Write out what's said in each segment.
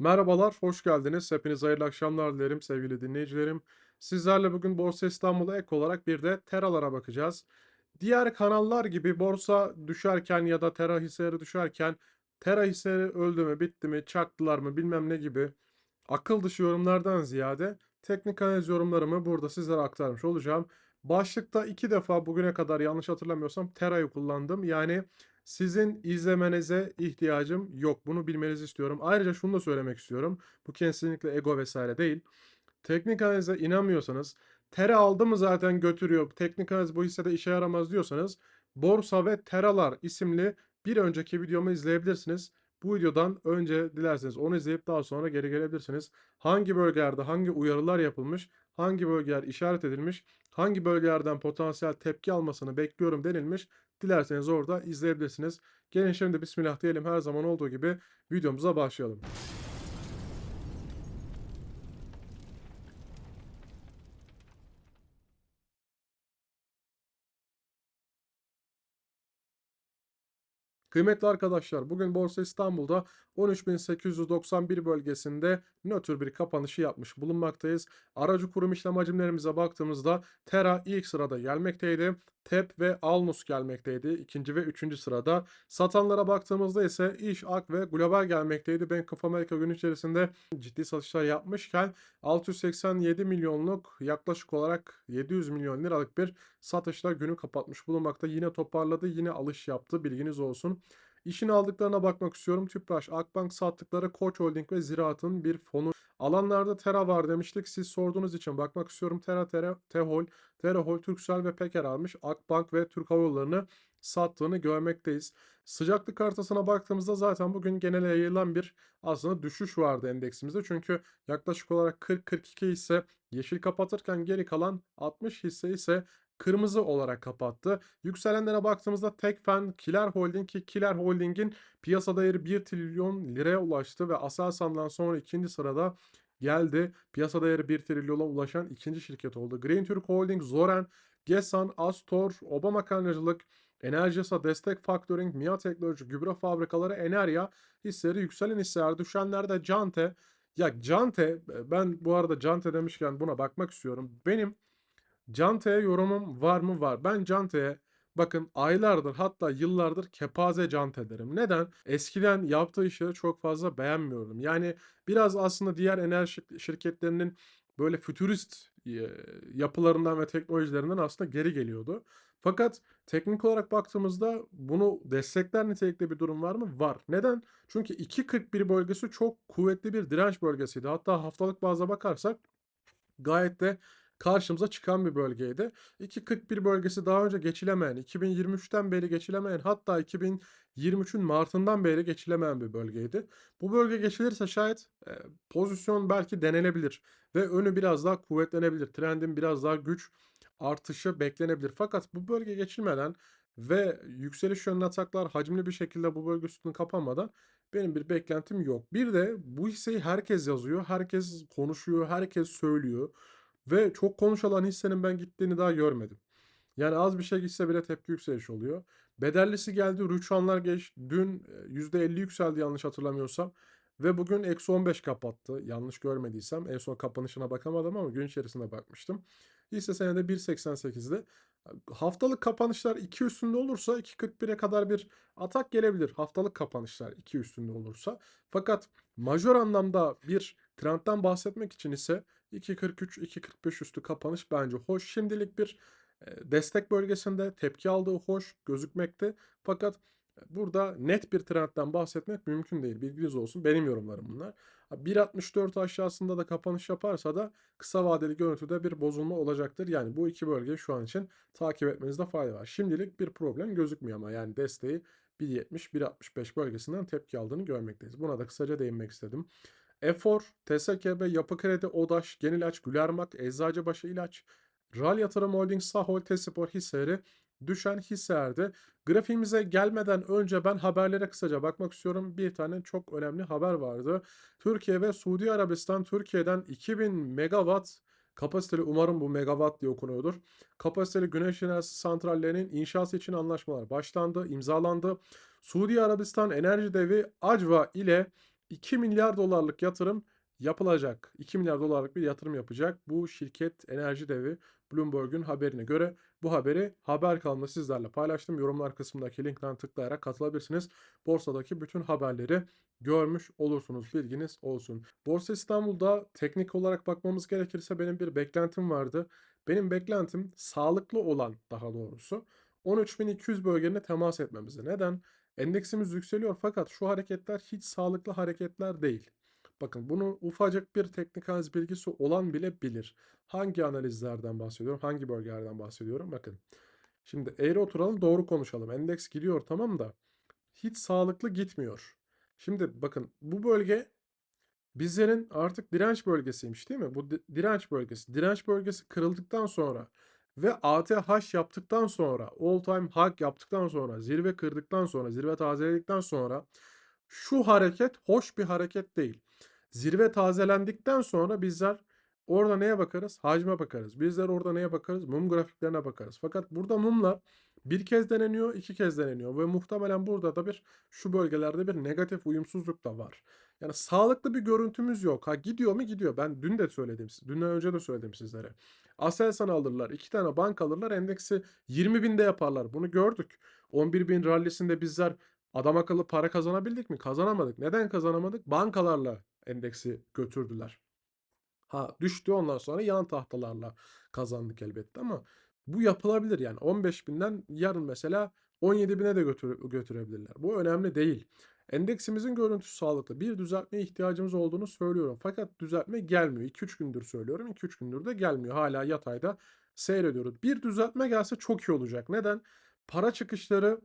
Merhabalar, hoş geldiniz. Hepinize hayırlı akşamlar dilerim sevgili dinleyicilerim. Sizlerle bugün Borsa İstanbul'a ek olarak bir de Teralara bakacağız. Diğer kanallar gibi borsa düşerken ya da Tera hisseleri düşerken Tera hisseleri öldü mü, bitti mi, çaktılar mı bilmem ne gibi akıl dışı yorumlardan ziyade teknik analiz yorumlarımı burada sizlere aktarmış olacağım. Başlıkta iki defa bugüne kadar yanlış hatırlamıyorsam Tera'yı kullandım. Yani sizin izlemenize ihtiyacım yok. Bunu bilmenizi istiyorum. Ayrıca şunu da söylemek istiyorum. Bu kesinlikle ego vesaire değil. Teknik analize inanmıyorsanız, Tera aldı mı zaten götürüyor, teknik analiz bu hissede işe yaramaz diyorsanız, Borsa ve Teralar isimli bir önceki videomu izleyebilirsiniz. Bu videodan önce dilerseniz onu izleyip daha sonra geri gelebilirsiniz. Hangi bölgelerde hangi uyarılar yapılmış, hangi bölgeler işaret edilmiş, hangi bölgelerden potansiyel tepki almasını bekliyorum denilmiş. Dilerseniz orada izleyebilirsiniz. Gelin şimdi bismillah diyelim her zaman olduğu gibi videomuza başlayalım. Kıymetli arkadaşlar, bugün Borsa İstanbul'da 13.891 bölgesinde nötr bir kapanışı yapmış bulunmaktayız. Aracı kurum işlem hacimlerimize baktığımızda Tera ilk sırada gelmekteydi. TEP ve Alnus gelmekteydi. ikinci ve üçüncü sırada. Satanlara baktığımızda ise İş, Ak ve Global gelmekteydi. Bank of America gün içerisinde ciddi satışlar yapmışken 687 milyonluk yaklaşık olarak 700 milyon liralık bir satışla günü kapatmış bulunmakta. Yine toparladı, yine alış yaptı. Bilginiz olsun. İşini aldıklarına bakmak istiyorum. Tüpraş, Akbank sattıkları Koç Holding ve Ziraat'ın bir fonu. Alanlarda Tera var demiştik. Siz sorduğunuz için bakmak istiyorum. Tera, Tera, Tehol, Terahol, Turkcell ve Peker almış. Akbank ve Türk Hava Yolları'nı sattığını görmekteyiz. Sıcaklık haritasına baktığımızda zaten bugün genel yayılan bir aslında düşüş vardı endeksimizde. Çünkü yaklaşık olarak 40-42 ise yeşil kapatırken geri kalan 60 hisse ise kırmızı olarak kapattı. Yükselenlere baktığımızda Tekfen, Kiler Holding ki Kiler Holding'in piyasa değeri 1 trilyon liraya ulaştı ve Aselsan'dan sonra ikinci sırada geldi. Piyasa değeri 1 trilyona ulaşan ikinci şirket oldu. Green Türk Holding, Zoren, Gesan, Astor, Obama Kaynacılık, Enerjisa, Destek Factoring, MIA Teknoloji, Gübre Fabrikaları, Enerya hisseleri yükselen hisseler. Düşenlerde Cante. Ya Cante, ben bu arada Cante demişken buna bakmak istiyorum. Benim Cante'ye yorumum var mı? Var. Ben Cante'ye bakın aylardır hatta yıllardır kepaze Cante derim. Neden? Eskiden yaptığı işleri çok fazla beğenmiyordum. Yani biraz aslında diğer enerji şirketlerinin böyle fütürist e, yapılarından ve teknolojilerinden aslında geri geliyordu. Fakat teknik olarak baktığımızda bunu destekler nitelikte bir durum var mı? Var. Neden? Çünkü 2.41 bölgesi çok kuvvetli bir direnç bölgesiydi. Hatta haftalık bazda bakarsak gayet de karşımıza çıkan bir bölgeydi. 2.41 bölgesi daha önce geçilemeyen, 2023'ten beri geçilemeyen hatta 2023'ün Mart'ından beri geçilemeyen bir bölgeydi. Bu bölge geçilirse şayet e, pozisyon belki denenebilir ve önü biraz daha kuvvetlenebilir. Trendin biraz daha güç artışı beklenebilir. Fakat bu bölge geçilmeden ve yükseliş yönlü ataklar hacimli bir şekilde bu bölge üstünü kapanmadan benim bir beklentim yok. Bir de bu hisseyi herkes yazıyor, herkes konuşuyor, herkes söylüyor. Ve çok konuşulan hissenin ben gittiğini daha görmedim. Yani az bir şey gitse bile tepki yükselişi oluyor. Bedellisi geldi. Rüçhanlar geç. Dün %50 yükseldi yanlış hatırlamıyorsam. Ve bugün eksi 15 kapattı. Yanlış görmediysem. En son kapanışına bakamadım ama gün içerisinde bakmıştım. Hisse senede 1.88'de. Haftalık kapanışlar 2 üstünde olursa 2.41'e kadar bir atak gelebilir. Haftalık kapanışlar 2 üstünde olursa. Fakat majör anlamda bir trendten bahsetmek için ise 2.43-2.45 üstü kapanış bence hoş. Şimdilik bir destek bölgesinde tepki aldığı hoş gözükmekte. Fakat burada net bir trendten bahsetmek mümkün değil. Bilginiz olsun. Benim yorumlarım bunlar. 1.64 aşağısında da kapanış yaparsa da kısa vadeli görüntüde bir bozulma olacaktır. Yani bu iki bölgeyi şu an için takip etmenizde fayda var. Şimdilik bir problem gözükmüyor ama yani desteği 1.70-1.65 bölgesinden tepki aldığını görmekteyiz. Buna da kısaca değinmek istedim. Efor, TSKB, Yapı Kredi, Odaş, Genilaç, Gülermak, Eczacıbaşı İlaç, RAL Yatırım Holding, Sahol, Tesipor hisseleri düşen hisselerdi. Grafiğimize gelmeden önce ben haberlere kısaca bakmak istiyorum. Bir tane çok önemli haber vardı. Türkiye ve Suudi Arabistan Türkiye'den 2000 megawatt kapasiteli umarım bu megawatt diye okunuyordur. Kapasiteli güneş enerjisi santrallerinin inşası için anlaşmalar başlandı, imzalandı. Suudi Arabistan enerji devi Acva ile 2 milyar dolarlık yatırım yapılacak. 2 milyar dolarlık bir yatırım yapacak. Bu şirket enerji devi Bloomberg'un haberine göre bu haberi haber kanalında sizlerle paylaştım. Yorumlar kısmındaki linkten tıklayarak katılabilirsiniz. Borsadaki bütün haberleri görmüş olursunuz. Bilginiz olsun. Borsa İstanbul'da teknik olarak bakmamız gerekirse benim bir beklentim vardı. Benim beklentim sağlıklı olan daha doğrusu 13.200 bölgelerine temas etmemizi. Neden? Endeksimiz yükseliyor fakat şu hareketler hiç sağlıklı hareketler değil. Bakın bunu ufacık bir teknik analiz bilgisi olan bile bilir. Hangi analizlerden bahsediyorum? Hangi bölgelerden bahsediyorum? Bakın. Şimdi eğri oturalım doğru konuşalım. Endeks gidiyor tamam da hiç sağlıklı gitmiyor. Şimdi bakın bu bölge bizlerin artık direnç bölgesiymiş değil mi? Bu di- direnç bölgesi. Direnç bölgesi kırıldıktan sonra ve ATH yaptıktan sonra, all time high yaptıktan sonra, zirve kırdıktan sonra, zirve tazeledikten sonra şu hareket hoş bir hareket değil. Zirve tazelendikten sonra bizler orada neye bakarız? Hacme bakarız. Bizler orada neye bakarız? Mum grafiklerine bakarız. Fakat burada mumlar bir kez deneniyor, iki kez deneniyor ve muhtemelen burada da bir şu bölgelerde bir negatif uyumsuzluk da var. Yani sağlıklı bir görüntümüz yok. Ha gidiyor mu gidiyor. Ben dün de söyledim. Dünden önce de söyledim sizlere. Aselsan alırlar. iki tane bank alırlar. Endeksi 20 binde yaparlar. Bunu gördük. 11 bin rallisinde bizler adam akıllı para kazanabildik mi? Kazanamadık. Neden kazanamadık? Bankalarla endeksi götürdüler. Ha düştü ondan sonra yan tahtalarla kazandık elbette ama bu yapılabilir yani 15 binden yarın mesela 17 bine de götür götürebilirler. Bu önemli değil. Endeksimizin görüntüsü sağlıklı. Bir düzeltmeye ihtiyacımız olduğunu söylüyorum. Fakat düzeltme gelmiyor. 2-3 gündür söylüyorum. 2-3 gündür de gelmiyor. Hala yatayda seyrediyoruz. Bir düzeltme gelse çok iyi olacak. Neden? Para çıkışları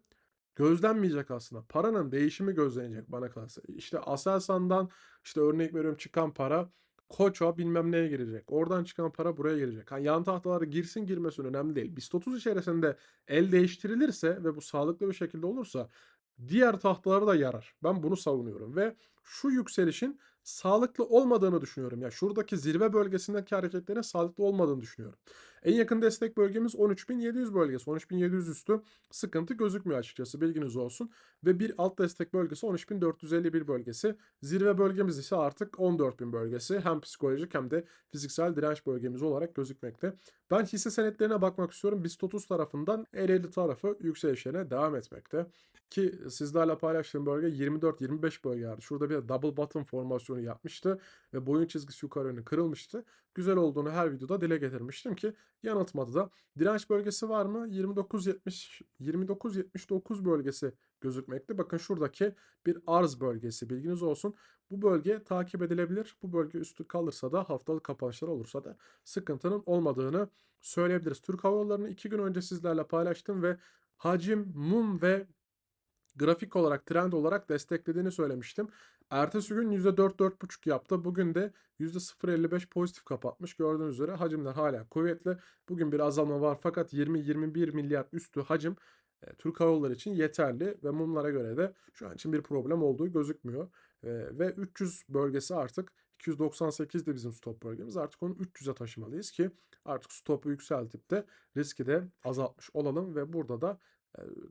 gözlenmeyecek aslında. Paranın değişimi gözlenecek bana kalırsa. İşte Aselsan'dan işte örnek veriyorum çıkan para Koç'a bilmem neye girecek. Oradan çıkan para buraya girecek. Yani yan tahtaları girsin girmesin önemli değil. BIST 30 içerisinde el değiştirilirse ve bu sağlıklı bir şekilde olursa diğer tahtalara da yarar. Ben bunu savunuyorum ve şu yükselişin sağlıklı olmadığını düşünüyorum. Ya şuradaki zirve bölgesindeki hareketlerin sağlıklı olmadığını düşünüyorum. En yakın destek bölgemiz 13.700 bölgesi. 13.700 üstü sıkıntı gözükmüyor açıkçası bilginiz olsun. Ve bir alt destek bölgesi 13.451 bölgesi. Zirve bölgemiz ise artık 14.000 bölgesi. Hem psikolojik hem de fiziksel direnç bölgemiz olarak gözükmekte. Ben hisse senetlerine bakmak istiyorum. BIST 30 tarafından Ereğli tarafı yükselişlerine devam etmekte. Ki sizlerle paylaştığım bölge 24-25 bölgelerdi. Şurada bir double bottom formasyonu yapmıştı ve boyun çizgisi yukarı yönlü kırılmıştı. Güzel olduğunu her videoda dile getirmiştim ki yanıltmadı da. Direnç bölgesi var mı? 29-70 29-79 bölgesi gözükmekte. Bakın şuradaki bir arz bölgesi bilginiz olsun. Bu bölge takip edilebilir. Bu bölge üstü kalırsa da haftalık kapanışlar olursa da sıkıntının olmadığını söyleyebiliriz. Türk Hava Yolları'nı 2 gün önce sizlerle paylaştım ve hacim, mum ve grafik olarak, trend olarak desteklediğini söylemiştim. Ertesi gün %4-4,5 yaptı. Bugün de %0.55 pozitif kapatmış. Gördüğünüz üzere hacimler hala kuvvetli. Bugün bir azalma var fakat 20-21 milyar üstü hacim e, Türk Hava Yolları için yeterli ve mumlara göre de şu an için bir problem olduğu gözükmüyor. E, ve 300 bölgesi artık 298 de bizim stop bölgemiz. Artık onu 300'e taşımalıyız ki artık stopu yükseltip de riski de azaltmış olalım ve burada da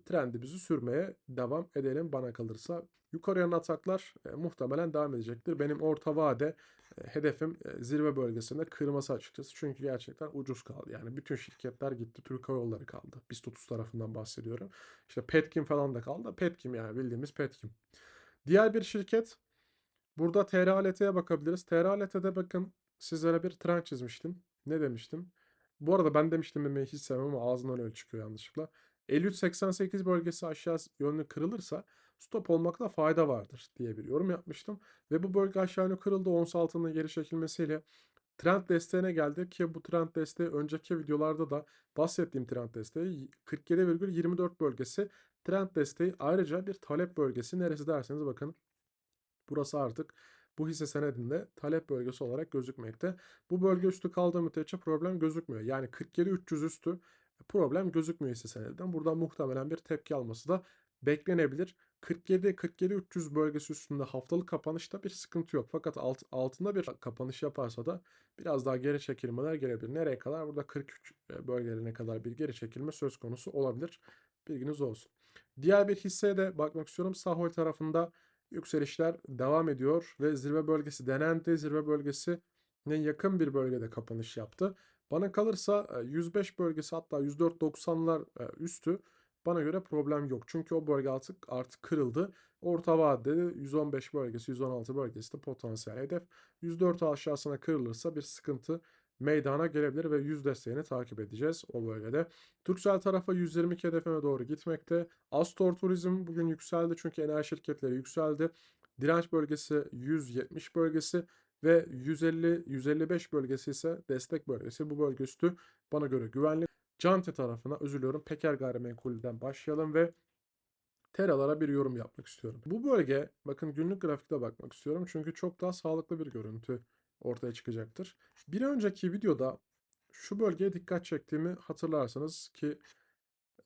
trendimizi sürmeye devam edelim bana kalırsa. Yukarı yönlü ataklar muhtemelen devam edecektir. Benim orta vade hedefim zirve bölgesinde kırması açıkçası. Çünkü gerçekten ucuz kaldı. Yani bütün şirketler gitti. Türk Hava Yolları kaldı. BIST 30 tarafından bahsediyorum. İşte Petkim falan da kaldı. Petkim yani bildiğimiz Petkim. Diğer bir şirket burada TRALT'ye bakabiliriz. TRALT'de bakın sizlere bir trend çizmiştim. Ne demiştim? Bu arada ben demiştim demeyi hiç sevmem ama ağzından öyle çıkıyor yanlışlıkla. 53.88 bölgesi aşağı yönlü kırılırsa stop olmakta fayda vardır diye bir yorum yapmıştım. Ve bu bölge aşağı yönlü kırıldı. Ons altının geri çekilmesiyle trend desteğine geldi ki bu trend desteği önceki videolarda da bahsettiğim trend desteği 47,24 bölgesi trend desteği ayrıca bir talep bölgesi neresi derseniz bakın burası artık bu hisse senedinde talep bölgesi olarak gözükmekte. Bu bölge üstü kaldığı müddetçe problem gözükmüyor. Yani 47-300 üstü problem gözükmüyor hisse senedinden. Buradan muhtemelen bir tepki alması da beklenebilir. 47-47-300 bölgesi üstünde haftalık kapanışta bir sıkıntı yok. Fakat alt, altında bir kapanış yaparsa da biraz daha geri çekilmeler gelebilir. Nereye kadar? Burada 43 bölgelerine kadar bir geri çekilme söz konusu olabilir. Bilginiz olsun. Diğer bir hisseye de bakmak istiyorum. Sahol tarafında yükselişler devam ediyor ve zirve bölgesi denendi. Zirve bölgesine yakın bir bölgede kapanış yaptı. Bana kalırsa e, 105 bölgesi hatta 104.90'lar e, üstü bana göre problem yok. Çünkü o bölge artık artık kırıldı. Orta vadede 115 bölgesi, 116 bölgesi de potansiyel hedef. 104 aşağısına kırılırsa bir sıkıntı meydana gelebilir ve 100 desteğini takip edeceğiz o bölgede. Türksel tarafa 122 hedefine doğru gitmekte. Astor Turizm bugün yükseldi çünkü enerji şirketleri yükseldi. Direnç bölgesi 170 bölgesi ve 150-155 bölgesi ise destek bölgesi. Bu bölge üstü bana göre güvenli. Cante tarafına üzülüyorum. Peker Gayrimenkul'den başlayalım ve Teralara bir yorum yapmak istiyorum. Bu bölge bakın günlük grafikte bakmak istiyorum. Çünkü çok daha sağlıklı bir görüntü ortaya çıkacaktır. Bir önceki videoda şu bölgeye dikkat çektiğimi hatırlarsanız ki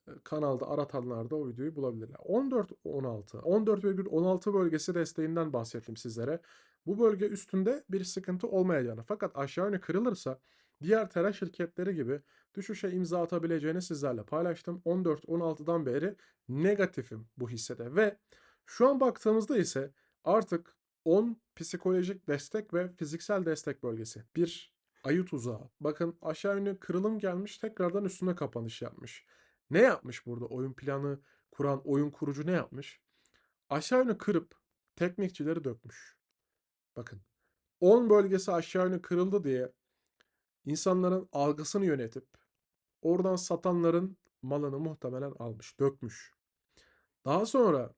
e, kanalda aratanlar da o videoyu bulabilirler. 14-16, 14,16 bölgesi desteğinden bahsettim sizlere. Bu bölge üstünde bir sıkıntı olmayacağını fakat aşağı yönü kırılırsa diğer tera şirketleri gibi düşüşe imza atabileceğini sizlerle paylaştım. 14-16'dan beri negatifim bu hissede ve şu an baktığımızda ise artık 10 psikolojik destek ve fiziksel destek bölgesi. Bir ayı tuzağı. Bakın aşağı yönlü kırılım gelmiş tekrardan üstüne kapanış yapmış. Ne yapmış burada oyun planı kuran oyun kurucu ne yapmış? Aşağı yönlü kırıp teknikçileri dökmüş. Bakın 10 bölgesi aşağı yönlü kırıldı diye insanların algısını yönetip oradan satanların malını muhtemelen almış, dökmüş. Daha sonra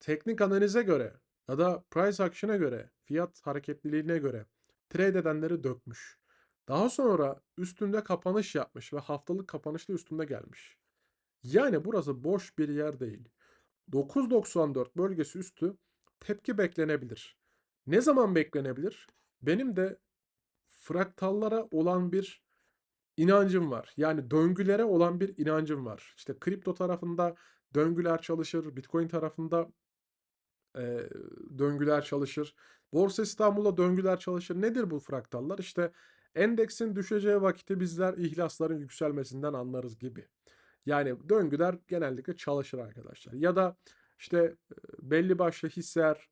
teknik analize göre ya da price action'a göre, fiyat hareketliliğine göre trade edenleri dökmüş. Daha sonra üstünde kapanış yapmış ve haftalık kapanışta üstünde gelmiş. Yani burası boş bir yer değil. 9.94 bölgesi üstü tepki beklenebilir. Ne zaman beklenebilir? Benim de fraktallara olan bir inancım var. Yani döngülere olan bir inancım var. İşte kripto tarafında döngüler çalışır, Bitcoin tarafında e, döngüler çalışır. Borsa İstanbul'da döngüler çalışır. Nedir bu fraktallar? İşte endeksin düşeceği vakiti bizler ihlasların yükselmesinden anlarız gibi. Yani döngüler genellikle çalışır arkadaşlar. Ya da işte belli başlı hisseler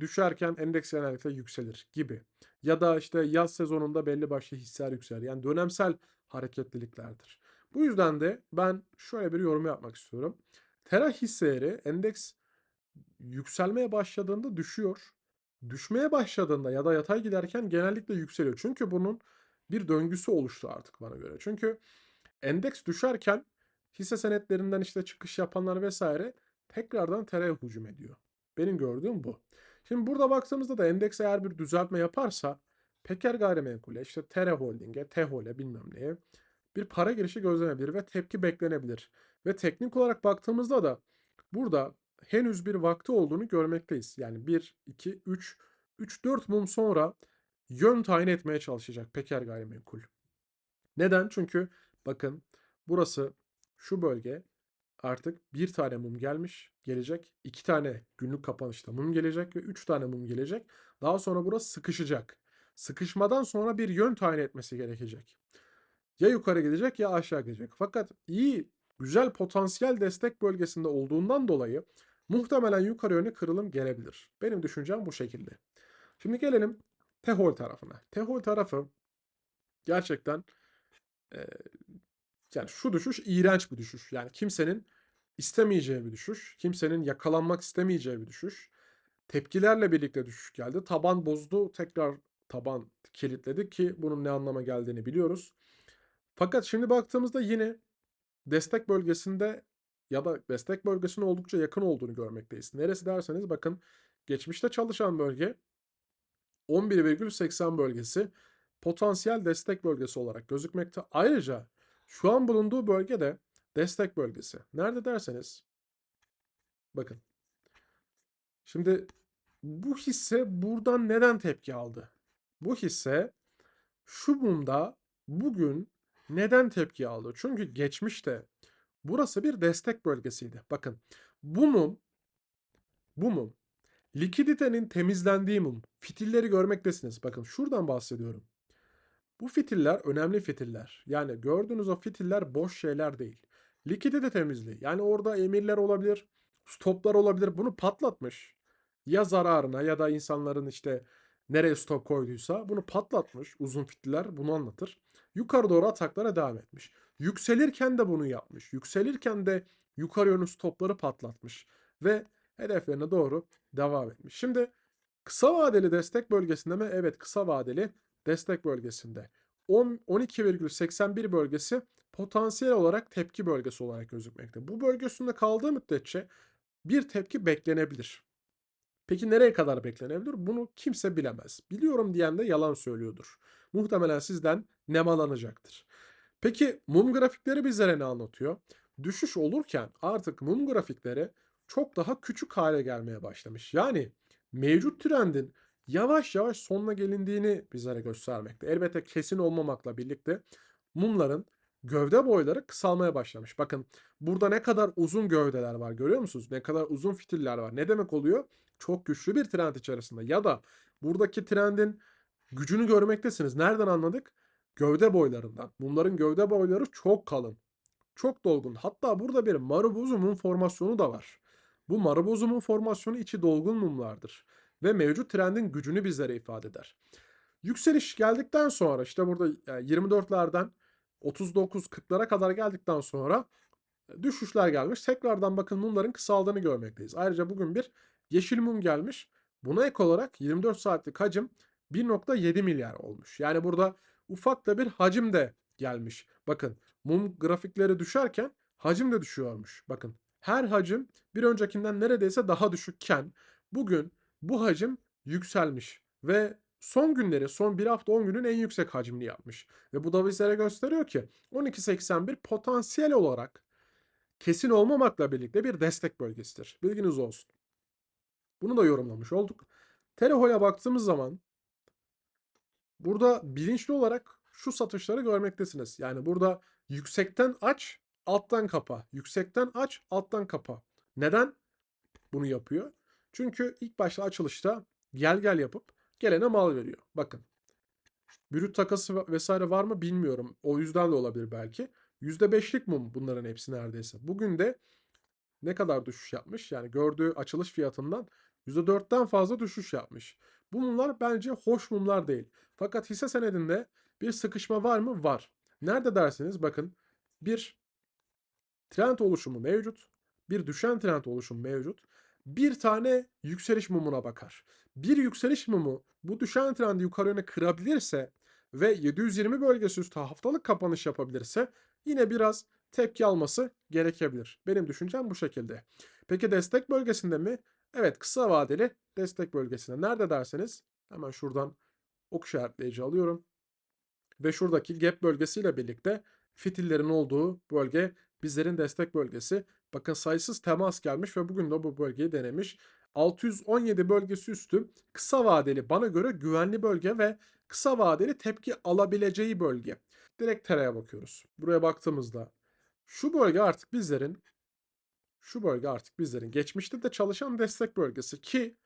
düşerken endeks genellikle yükselir gibi. Ya da işte yaz sezonunda belli başlı hisseler yükselir. Yani dönemsel hareketliliklerdir. Bu yüzden de ben şöyle bir yorum yapmak istiyorum. Tera hisseleri endeks yükselmeye başladığında düşüyor. Düşmeye başladığında ya da yatay giderken genellikle yükseliyor. Çünkü bunun bir döngüsü oluştu artık bana göre. Çünkü endeks düşerken hisse senetlerinden işte çıkış yapanlar vesaire tekrardan teraya hücum ediyor. Benim gördüğüm bu. Şimdi burada baktığımızda da endeks eğer bir düzeltme yaparsa Peker Gayrimenkul'e, işte Tere Holding'e, Tehol'e bilmem neye bir para girişi gözlenebilir ve tepki beklenebilir. Ve teknik olarak baktığımızda da burada henüz bir vakti olduğunu görmekteyiz. Yani 1, 2, 3, 3-4 mum sonra yön tayin etmeye çalışacak Peker Gayrimenkul. Neden? Çünkü bakın burası şu bölge artık bir tane mum gelmiş, gelecek. iki tane günlük kapanışta mum gelecek ve üç tane mum gelecek. Daha sonra burası sıkışacak. Sıkışmadan sonra bir yön tayin etmesi gerekecek. Ya yukarı gidecek ya aşağı gidecek. Fakat iyi, güzel potansiyel destek bölgesinde olduğundan dolayı muhtemelen yukarı yönlü kırılım gelebilir. Benim düşüncem bu şekilde. Şimdi gelelim Tehol tarafına. Tehol tarafı gerçekten e, yani şu düşüş iğrenç bir düşüş. Yani kimsenin istemeyeceği bir düşüş. Kimsenin yakalanmak istemeyeceği bir düşüş. Tepkilerle birlikte düşüş geldi. Taban bozdu. Tekrar taban kilitledi ki bunun ne anlama geldiğini biliyoruz. Fakat şimdi baktığımızda yine destek bölgesinde ya da destek bölgesine oldukça yakın olduğunu görmekteyiz. Neresi derseniz bakın geçmişte çalışan bölge 11,80 bölgesi potansiyel destek bölgesi olarak gözükmekte. Ayrıca şu an bulunduğu bölge de destek bölgesi. Nerede derseniz bakın. Şimdi bu hisse buradan neden tepki aldı? Bu hisse şu mumda bugün neden tepki aldı? Çünkü geçmişte burası bir destek bölgesiydi. Bakın bu mum bu mum likiditenin temizlendiği mum. Fitilleri görmektesiniz. Bakın şuradan bahsediyorum. Bu fitiller önemli fitiller. Yani gördüğünüz o fitiller boş şeyler değil. Likidite temizliği. Yani orada emirler olabilir, stoplar olabilir. Bunu patlatmış. ya zararına ya da insanların işte nereye stop koyduysa bunu patlatmış. Uzun fitiller bunu anlatır. Yukarı doğru ataklara devam etmiş. Yükselirken de bunu yapmış. Yükselirken de yukarı yönlü stopları patlatmış ve hedeflerine doğru devam etmiş. Şimdi kısa vadeli destek bölgesinde mi? Evet kısa vadeli destek bölgesinde. 10 12,81 bölgesi potansiyel olarak tepki bölgesi olarak gözükmekte. Bu bölge üstünde kaldığı müddetçe bir tepki beklenebilir. Peki nereye kadar beklenebilir? Bunu kimse bilemez. Biliyorum diyen de yalan söylüyordur. Muhtemelen sizden nemalanacaktır. Peki mum grafikleri bizlere ne anlatıyor? Düşüş olurken artık mum grafikleri çok daha küçük hale gelmeye başlamış. Yani mevcut trendin yavaş yavaş sonuna gelindiğini bizlere göstermekte. Elbette kesin olmamakla birlikte mumların gövde boyları kısalmaya başlamış. Bakın burada ne kadar uzun gövdeler var görüyor musunuz? Ne kadar uzun fitiller var. Ne demek oluyor? Çok güçlü bir trend içerisinde. Ya da buradaki trendin gücünü görmektesiniz. Nereden anladık? Gövde boylarından. Mumların gövde boyları çok kalın. Çok dolgun. Hatta burada bir Marubozu mum formasyonu da var. Bu Marubozu mum formasyonu içi dolgun mumlardır. Ve mevcut trendin gücünü bizlere ifade eder. Yükseliş geldikten sonra işte burada 24'lerden 39-40'lara kadar geldikten sonra düşüşler gelmiş. Tekrardan bakın mumların kısaldığını görmekteyiz. Ayrıca bugün bir yeşil mum gelmiş. Buna ek olarak 24 saatlik hacim 1.7 milyar olmuş. Yani burada ufak da bir hacim de gelmiş. Bakın mum grafikleri düşerken hacim de düşüyormuş. Bakın her hacim bir öncekinden neredeyse daha düşükken bugün bu hacim yükselmiş ve son günleri son bir hafta 10 günün en yüksek hacmini yapmış. Ve bu da bizlere gösteriyor ki 12.81 potansiyel olarak kesin olmamakla birlikte bir destek bölgesidir. Bilginiz olsun. Bunu da yorumlamış olduk. Teleho'ya baktığımız zaman burada bilinçli olarak şu satışları görmektesiniz. Yani burada yüksekten aç, alttan kapa. Yüksekten aç, alttan kapa. Neden bunu yapıyor? Çünkü ilk başta açılışta gel gel yapıp gelene mal veriyor. Bakın. Brüt takası vesaire var mı bilmiyorum. O yüzden de olabilir belki. %5'lik mum bunların hepsi neredeyse. Bugün de ne kadar düşüş yapmış? Yani gördüğü açılış fiyatından %4'ten fazla düşüş yapmış. Bu mumlar bence hoş mumlar değil. Fakat hisse senedinde bir sıkışma var mı? Var. Nerede derseniz bakın bir trend oluşumu mevcut. Bir düşen trend oluşumu mevcut. Bir tane yükseliş mumuna bakar. Bir yükseliş mumu bu düşen trendi yukarı yöne kırabilirse ve 720 bölgesi üstü haftalık kapanış yapabilirse yine biraz tepki alması gerekebilir. Benim düşüncem bu şekilde. Peki destek bölgesinde mi? Evet kısa vadeli destek bölgesinde. Nerede derseniz hemen şuradan ok işaretleyici alıyorum. Ve şuradaki gap bölgesiyle birlikte fitillerin olduğu bölge bizlerin destek bölgesi. Bakın sayısız temas gelmiş ve bugün de bu bölgeyi denemiş. 617 bölgesi üstü kısa vadeli bana göre güvenli bölge ve kısa vadeli tepki alabileceği bölge. Direkt teraya bakıyoruz. Buraya baktığımızda şu bölge artık bizlerin şu bölge artık bizlerin geçmişte de çalışan destek bölgesi ki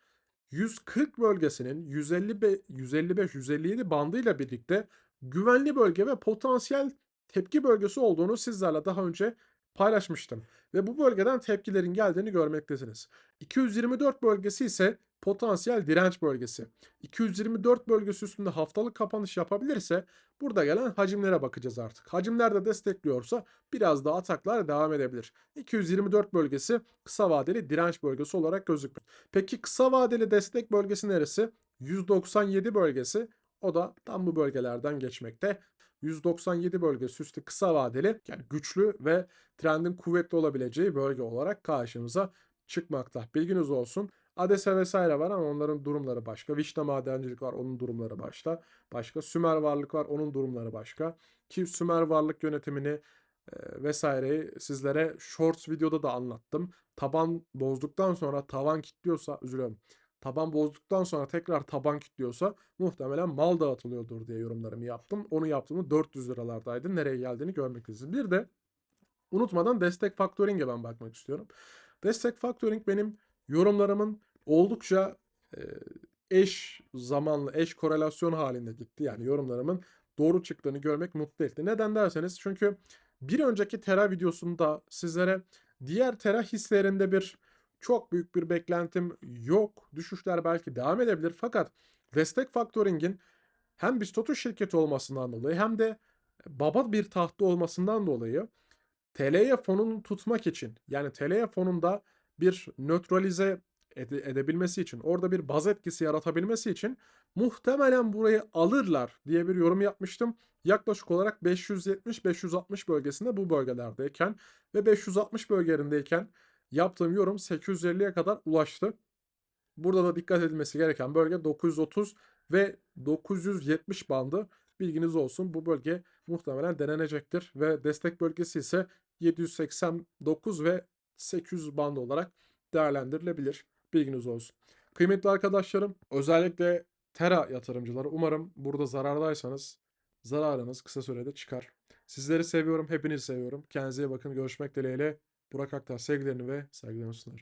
140 bölgesinin 150 155 157 bandıyla birlikte güvenli bölge ve potansiyel tepki bölgesi olduğunu sizlerle daha önce paylaşmıştım. Ve bu bölgeden tepkilerin geldiğini görmektesiniz. 224 bölgesi ise potansiyel direnç bölgesi. 224 bölgesi üstünde haftalık kapanış yapabilirse burada gelen hacimlere bakacağız artık. Hacimler de destekliyorsa biraz daha ataklar devam edebilir. 224 bölgesi kısa vadeli direnç bölgesi olarak gözükmüyor. Peki kısa vadeli destek bölgesi neresi? 197 bölgesi. O da tam bu bölgelerden geçmekte. 197 bölgesi üstü kısa vadeli yani güçlü ve trendin kuvvetli olabileceği bölge olarak karşımıza çıkmakta. Bilginiz olsun. ADES'e vesaire var ama onların durumları başka. Vişne madencilik var, onun durumları başka. Başka. Sümer varlık var, onun durumları başka. Ki Sümer varlık yönetimini vesaireyi sizlere shorts videoda da anlattım. Taban bozduktan sonra tavan kilitliyorsa üzülüyorum. Taban bozduktan sonra tekrar taban kilitliyorsa muhtemelen mal dağıtılıyordur diye yorumlarımı yaptım. Onu yaptığımda 400 liralardaydı. Nereye geldiğini görmek istedim. Bir de unutmadan destek faktöringe ben bakmak istiyorum. Destek faktöring benim yorumlarımın oldukça e, eş zamanlı, eş korelasyon halinde gitti. Yani yorumlarımın doğru çıktığını görmek mutlu etti. Neden derseniz çünkü bir önceki Tera videosunda sizlere diğer Tera hislerinde bir Çok büyük bir beklentim yok. Düşüşler belki devam edebilir fakat Destek Factoring'in hem BIST 30 şirketi olmasından dolayı hem de baba bir tahtı olmasından dolayı TL'ye fonunu tutmak için yani TL'ye fonunda bir nötralize ede edebilmesi için, orada bir baz etkisi yaratabilmesi için muhtemelen burayı alırlar diye bir yorum yapmıştım. Yaklaşık olarak 570-560 bölgesinde bu bölgelerdeyken ve 560 bölgelerindeyken yaptığım yorum 850'ye kadar ulaştı. Burada da dikkat edilmesi gereken bölge 930 ve 970 bandı. Bilginiz olsun. Bu bölge muhtemelen denenecektir ve destek bölgesi ise 789 ve 800 bandı olarak değerlendirilebilir. Bilginiz olsun. Kıymetli arkadaşlarım, özellikle Tera yatırımcıları umarım burada zarardaysanız zararınız kısa sürede çıkar. Sizleri seviyorum, hepinizi seviyorum. Kendinize iyi bakın. Görüşmek dileğiyle. Burak Aktar sevgilerini ve saygılarını sunar.